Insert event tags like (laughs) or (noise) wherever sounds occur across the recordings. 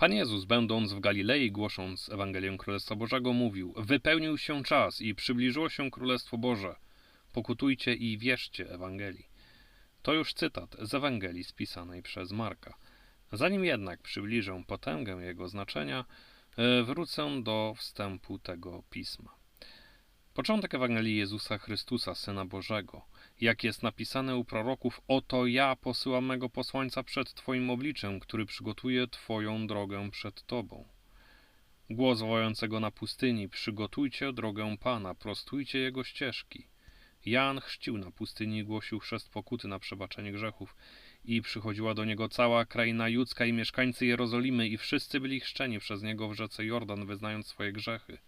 Pan Jezus, będąc w Galilei, głosząc Ewangelię Królestwa Bożego, mówił: Wypełnił się czas i przybliżyło się Królestwo Boże. Pokutujcie i wierzcie Ewangelii. To już cytat z Ewangelii spisanej przez Marka. Zanim jednak przybliżę potęgę jego znaczenia, e, wrócę do wstępu tego pisma. Początek Ewangelii Jezusa Chrystusa, Syna Bożego, jak jest napisane u proroków: Oto ja posyłam mego posłańca przed Twoim obliczem, który przygotuje Twoją drogę przed Tobą. Głos wołającego na pustyni: Przygotujcie drogę Pana, prostujcie jego ścieżki. Jan chrzcił na pustyni i głosił chrzest pokuty na przebaczenie grzechów. I przychodziła do niego cała kraina judzka i mieszkańcy Jerozolimy, i wszyscy byli chrzczeni przez niego w rzece Jordan, wyznając swoje grzechy.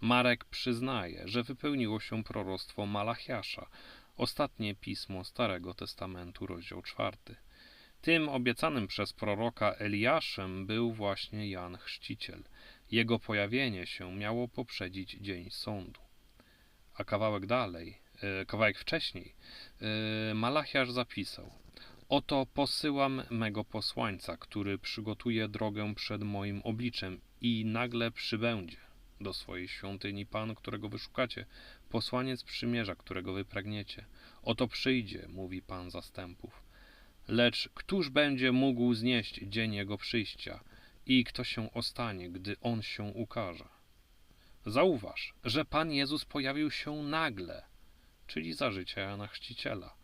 Marek przyznaje, że wypełniło się proroctwo Malachiasza, ostatnie pismo Starego Testamentu, rozdział czwarty. Tym obiecanym przez proroka Eliaszem był właśnie Jan Chrzciciel. Jego pojawienie się miało poprzedzić dzień sądu. A kawałek dalej, e, kawałek wcześniej, e, Malachiasz zapisał: Oto posyłam mego posłańca, który przygotuje drogę przed moim obliczem i nagle przybędzie do swojej świątyni Pan, którego wyszukacie, posłaniec przymierza, którego wy pragniecie. Oto przyjdzie, mówi Pan zastępów. Lecz któż będzie mógł znieść dzień jego przyjścia i kto się ostanie, gdy on się ukaże? Zauważ, że Pan Jezus pojawił się nagle, czyli za życia Jana Chrzciciela.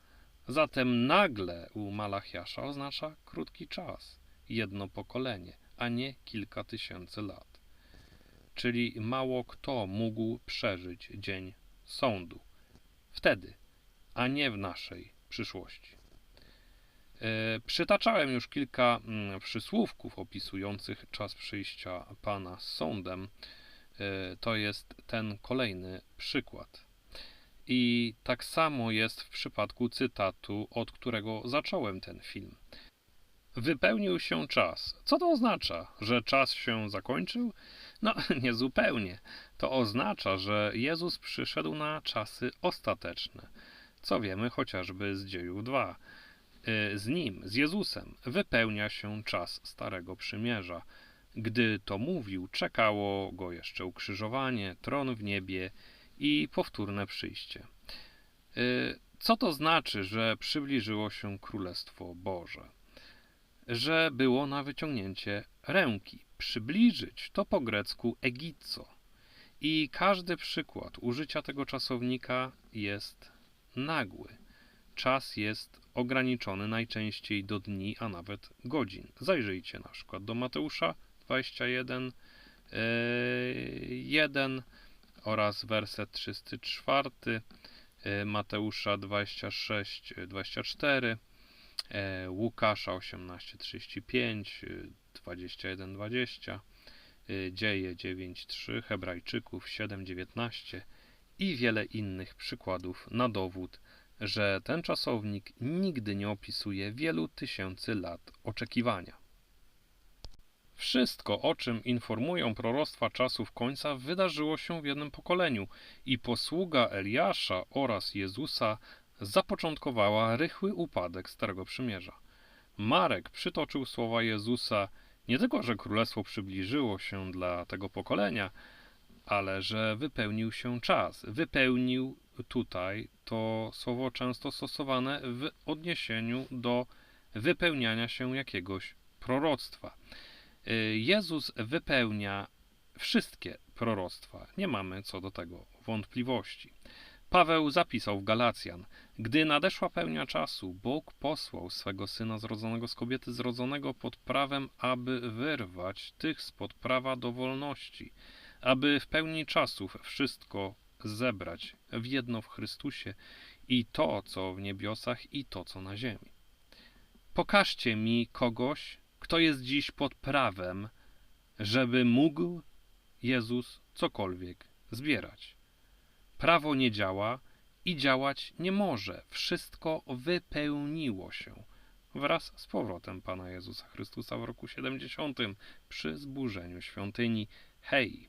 Zatem nagle u Malachiasza oznacza krótki czas, jedno pokolenie, a nie kilka tysięcy lat. Czyli mało kto mógł przeżyć dzień sądu. Wtedy, a nie w naszej przyszłości. E, Przytaczałem już kilka mm, przysłówków opisujących czas przyjścia Pana z sądem. E, To jest ten kolejny przykład. I tak samo jest w przypadku cytatu, od którego zacząłem ten film. Wypełnił się czas. Co to oznacza? Że czas się zakończył? No, (laughs) nie zupełnie. To oznacza, że Jezus przyszedł na czasy ostateczne, co wiemy chociażby z dziejów 2. Y, Z nim, z Jezusem, wypełnia się czas Starego Przymierza. Gdy to mówił, czekało go jeszcze ukrzyżowanie, tron w niebie i powtórne przyjście. Y, Co to znaczy, że przybliżyło się Królestwo Boże? Że było na wyciągnięcie ręki. Przybliżyć to po grecku egizo. I każdy przykład użycia tego czasownika jest nagły. Czas jest ograniczony najczęściej do dni, a nawet godzin. Zajrzyjcie na przykład do Mateusza 21, e, 1 oraz werset 34, e, Mateusza 26, 24, e, Łukasza 18, 35, 21, 20, e, Dzieje 9, 3, Hebrajczyków 7, 19 i wiele innych przykładów na dowód, że ten czasownik nigdy nie opisuje wielu tysięcy lat oczekiwania. Wszystko, o czym informują proroctwa czasów końca, wydarzyło się w jednym pokoleniu i posługa Eliasza oraz Jezusa zapoczątkowała rychły upadek Starego Przymierza. Marek przytoczył słowa Jezusa nie tylko, że królestwo przybliżyło się dla tego pokolenia, ale że wypełnił się czas. Wypełnił tutaj to słowo często stosowane w odniesieniu do wypełniania się jakiegoś proroctwa. Y, Jezus wypełnia wszystkie proroctwa. Nie mamy co do tego wątpliwości. Paweł zapisał w Galacjan: Gdy nadeszła pełnia czasu, Bóg posłał swego syna zrodzonego z kobiety, zrodzonego pod prawem, aby wyrwać tych spod prawa do wolności, aby w pełni czasów wszystko zebrać w jedno w Chrystusie i to, co w niebiosach, i to, co na ziemi. Pokażcie mi kogoś, kto jest dziś pod prawem, żeby mógł Jezus cokolwiek zbierać. Prawo nie działa i działać nie może. Wszystko wypełniło się wraz z powrotem Pana Jezusa Chrystusa w roku 70 przy zburzeniu świątyni. Hej,